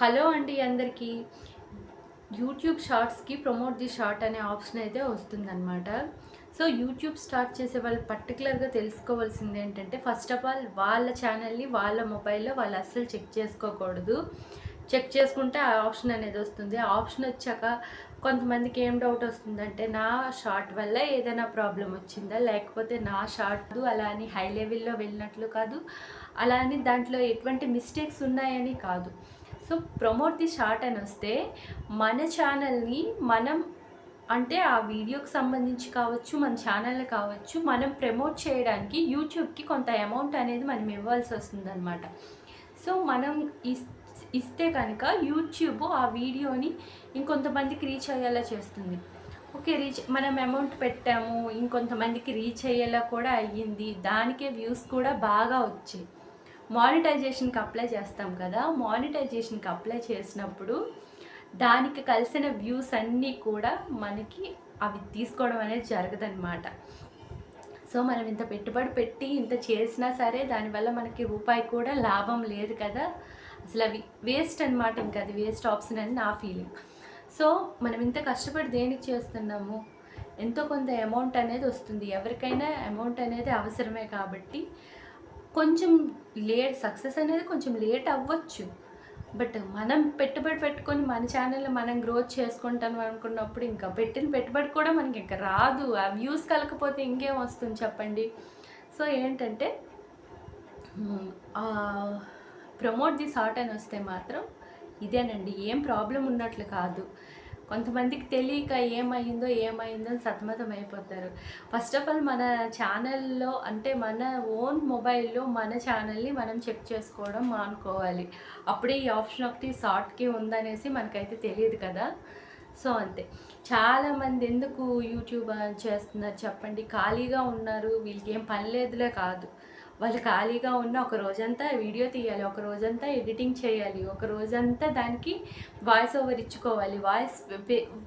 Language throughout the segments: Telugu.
హలో అండి అందరికీ. యూట్యూబ్ షార్ట్స్కి ప్రమోట్ ది షార్ట్ అనే ఆప్షన్ అయితే వస్తుందన్నమాట. సో యూట్యూబ్ స్టార్ట్ చేసే వాళ్ళు పర్టికులర్గా తెలుసుకోవాల్సింది ఏంటంటే ఫస్ట్ ఆఫ్ ఆల్ వాళ్ళ ఛానల్ని వాళ్ళ మొబైల్లో వాళ్ళు అస్సలు చెక్ చేసుకోకూడదు. చెక్ చేసుకుంటే ఆ ఆప్షన్ అనేది వస్తుంది. ఆ ఆప్షన్ వచ్చాక కొంతమందికి ఏం డౌట్ వస్తుందంటే నా షార్ట్ వల్ల ఏదైనా ప్రాబ్లం వచ్చిందా? లేకపోతే నా షార్ట్ అలా అని హై లెవెల్లో వెళ్ళినట్లు కాదు అలా అని దాంట్లో ఎటువంటి మిస్టేక్స్ ఉన్నాయని కాదు. సో ప్రమోట్ ది షార్ట్ అని వస్తే మన ఛానల్ని మనం అంటే ఆ వీడియోకి సంబంధించి కావచ్చు మన ఛానల్ కావచ్చు మనం ప్రమోట్ చేయడానికి యూట్యూబ్కి కొంత అమౌంట్ అనేది మనం ఇవ్వాల్సి వస్తుందన్నమాట. సో మనం ఇస్ ఇస్తే కనుక యూట్యూబ్ ఆ వీడియోని ఇంకొంతమందికి రీచ్ అయ్యేలా చేస్తుంది. ఓకే రీచ్ మనం అమౌంట్ పెట్టాము ఇంకొంతమందికి రీచ్ అయ్యేలా కూడా అయ్యింది దానికే వ్యూస్ కూడా బాగా వచ్చాయి. మానిటైజేషన్కి అప్లై చేస్తాం కదా మానిటైజేషన్కి అప్లై చేసినప్పుడు దానికి కలిసిన వ్యూస్ అన్నీ కూడా మనకి అవి తీసుకోవడం అనేది జరగదన్నమాట. సో మనం ఇంత పెట్టుబడి పెట్టి ఇంత చేసినా సరే దానివల్ల మనకి రూపాయి కూడా లాభం లేదు కదా. అసలు అవి వేస్ట్ అనమాట ఇంకా అది వేస్ట్ ఆప్షన్ అని నా ఫీలింగ్. సో మనం ఇంత కష్టపడి దేనికి చేస్తున్నాము? ఎంతో కొంత అమౌంట్ అనేది వస్తుంది. ఎవరికైనా అమౌంట్ అనేది అవసరమే కాబట్టి కొంచెం లేట్ సక్సెస్ అనేది కొంచెం లేట్ అవ్వచ్చు. బట్ మనం పెట్టుబడి పెట్టుకొని మన ఛానల్ మనం గ్రోత్ చేసుకుంటాం అనుకున్నప్పుడు ఇంకా పెట్టిన పెట్టుబడి కూడా మనకి ఇంకా రాదు. ఆ వ్యూస్ కలకపోతే ఇంకేం వస్తుంది చెప్పండి? సో ఏంటంటే ప్రమోట్ ది సాట్ అని వస్తే మాత్రం ఇదేనండి. ఏం ప్రాబ్లం ఉన్నట్లు కాదు. కొంతమందికి తెలియక ఏమైందో ఏమైందో అని సతమతం అయిపోతారు. ఫస్ట్ ఆఫ్ ఆల్ మన ఛానల్లో అంటే మన ఓన్ మొబైల్లో మన ఛానల్ని మనం చెక్ చేసుకోవడం మానుకోవాలి. అప్పుడే ఈ ఆప్షన్ ఒకటి షార్ట్కి ఉందనేసి మనకైతే తెలియదు కదా. సో అంతే. చాలామంది ఎందుకు యూట్యూబ్ చేస్తున్నారు చెప్పండి. ఖాళీగా ఉన్నారు. వీళ్ళకి ఏం పని లేదులే కాదు. వాళ్ళు ఖాళీగా ఉన్న ఒక రోజంతా వీడియో తీయాలి ఒక రోజంతా ఎడిటింగ్ చేయాలి ఒక రోజంతా దానికి వాయిస్ ఓవర్ ఇచ్చుకోవాలి. వాయిస్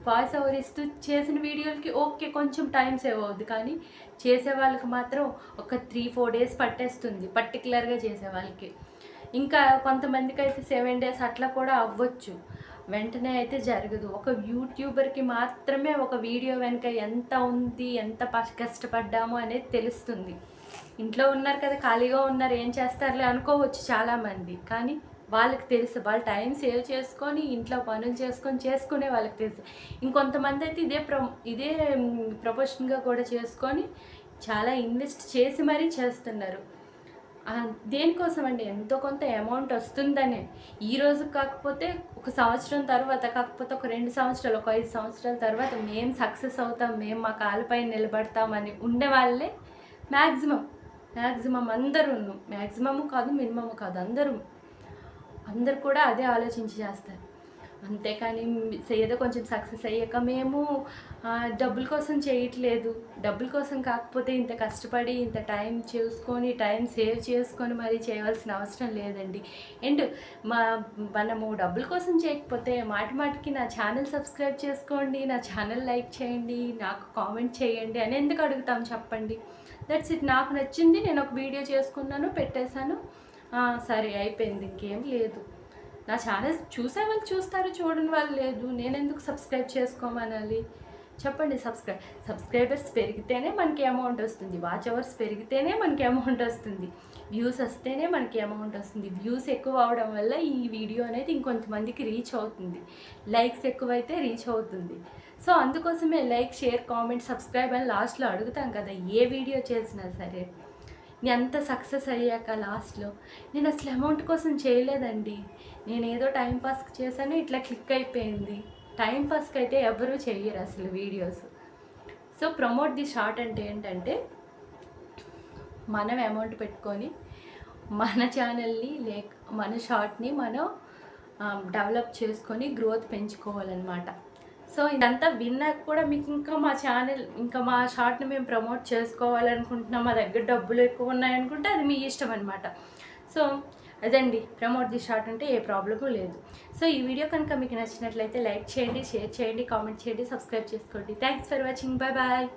వాయిస్ ఓవర్ ఇస్తూ చేసిన వీడియోలకి ఓకే కొంచెం టైం సేవ్ అవుద్ది. కానీ చేసే వాళ్ళకి మాత్రం ఒక త్రీ ఫోర్ డేస్ పట్టేస్తుంది పర్టికులర్గా చేసే వాళ్ళకి. ఇంకా కొంతమందికి అయితే సెవెన్ డేస్ అట్లా కూడా అవ్వచ్చు. వెంటనే అయితే జరగదు. ఒక యూట్యూబర్కి మాత్రమే ఒక వీడియో వెనుక ఎంత ఉంది ఎంత కష్టపడ్డాము అనేది తెలుస్తుంది. ఇంట్లో ఉన్నారు కదా ఖాళీగా ఉన్నారు ఏం చేస్తారులే అనుకోవచ్చు చాలామంది. కానీ వాళ్ళకి తెలుసు వాళ్ళు టైం సేవ్ చేసుకొని ఇంట్లో పనులు చేసుకొని చేసుకునే వాళ్ళకి తెలుసు. ఇంకొంతమంది అయితే ఇదే ప్రొ ఇదే ప్రొఫెషన్గా కూడా చేసుకొని చాలా ఇన్వెస్ట్ చేసి మరీ చేస్తున్నారు. దేనికోసం అండి ఎంతో కొంత అమౌంట్ వస్తుందనే. ఈ రోజు కాకపోతే ఒక సంవత్సరం తర్వాత కాకపోతే ఒక రెండు సంవత్సరాలు ఒక ఐదు సంవత్సరాల తర్వాత మేము సక్సెస్ అవుతాం మేము మా కాళ్ళపై నిలబడతామని ఉండే వాళ్ళే మ్యాక్సిమం మ్యాక్సిమం అందరూ మ్యాక్సిమము కాదు మినిమము కాదు అందరూ అందరు కూడా అదే ఆలోచించి చేస్తారు. అంతేకాని ఏదో కొంచెం సక్సెస్ అయ్యాక మేము డబ్బుల కోసం చేయట్లేదు. డబ్బుల కోసం కాకపోతే ఇంత కష్టపడి ఇంత టైం చూసుకొని టైం సేవ్ చేసుకొని మరీ చేయవలసిన అవసరం లేదండి. అండ్ మా మనము డబ్బుల కోసం చేయకపోతే మాటి మాటికి నా ఛానల్ సబ్స్క్రైబ్ చేసుకోండి నా ఛానల్ లైక్ చేయండి నాకు కామెంట్ చేయండి అని ఎందుకు అడుగుతాం చెప్పండి. దట్స్ ఇట్ నాకు నచ్చింది నేను ఒక వీడియో చేసుకున్నాను పెట్టేశాను. సరే అయిపోయింది. ఇంకేం లేదు. నా ఛానల్ చూసే వాళ్ళు చూస్తారు చూడని వాళ్ళు లేదు. నేను ఎందుకు సబ్స్క్రైబ్ చేసుకోమనాలి? చెప్పండి సబ్స్క్రైబ్ సబ్స్క్రైబర్స్ పెరిగితేనే మనకి అమౌంట్ వస్తుంది. వాచ్ అవర్స్ పెరిగితేనే మనకి అమౌంట్ వస్తుంది. వ్యూస్ వస్తేనే మనకి అమౌంట్ వస్తుంది. వ్యూస్ ఎక్కువ అవడం వల్ల ఈ వీడియో అనేది ఇంకొంతమందికి రీచ్ అవుతుంది. లైక్స్ ఎక్కువైతే రీచ్ అవుతుంది. సో అందుకోసమే లైక్ షేర్ కామెంట్ సబ్స్క్రైబ్ అని లాస్ట్లో అడుగుతాం కదా. ఏ వీడియో చేసినా సరే. ఎంత సక్సెస్ అయ్యాక లాస్ట్లో. నేను అసలు అమౌంట్ కోసం చేయలేదండి. నేను ఏదో టైంపాస్కి చేశాను ఇట్లా క్లిక్ అయిపోయింది. టైంపాస్కి అయితే ఎవరూ చేయరు అసలు videos. So promote the short అంటే ఏంటంటే మనం అమౌంట్ పెట్టుకొని మన ఛానల్ని లేక మన షార్ట్ని మనం డెవలప్ చేసుకొని గ్రోత్ పెంచుకోవాలన్నమాట. సో ఇదంతా విన్నాక కూడా మీకు ఇంకా మా ఛానల్ ఇంకా మా షార్ట్ని మేము ప్రమోట్ చేసుకోవాలనుకుంటున్నాం మా దగ్గర డబ్బులు ఎక్కువ ఉన్నాయనుకుంటే అది మీ ఇష్టం అనమాట సో అదండి ప్రమోట్ ది షార్ట్ అంటే ఏ ప్రాబ్లము లేదు. సో ఈ వీడియో కనుక మీకు నచ్చినట్లయితే లైక్ చేయండి షేర్ చేయండి కామెంట్ చేయండి సబ్స్క్రైబ్ చేసుకోండి. Thanks for watching. Bye bye.